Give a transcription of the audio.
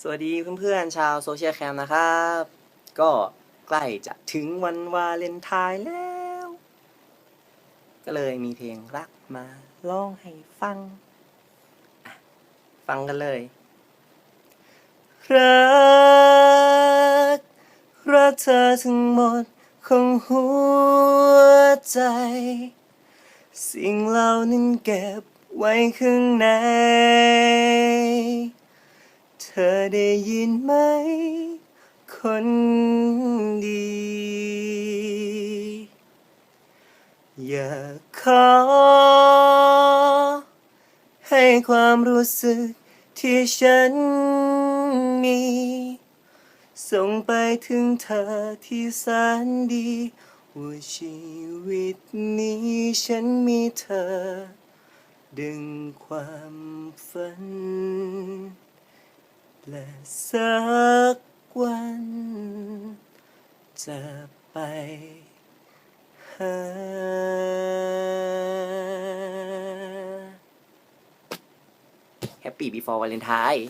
สวัสดีเพื่อนๆชาวโซเชียลแคมนะครับ ก็ใกล้จะถึงวันวาเลนไทน์แล้ว ก็เลยมีเพลงรักมาร้องให้ฟัง ฟังกันเลย รัก รักเธอทั้งหมดของหัวใจ สิ่งเหล่านั้นเก็บไว้ข้างใน ได้ยินไหม คนดี อยากขอ ให้ความรู้สึกที่ฉันมี ส่งไปถึงเธอที่แสนดีว่าชีวิตนี้ฉันมีเธอ ดึงความฝัน และสักวัน จะไปหา Happy before Valentine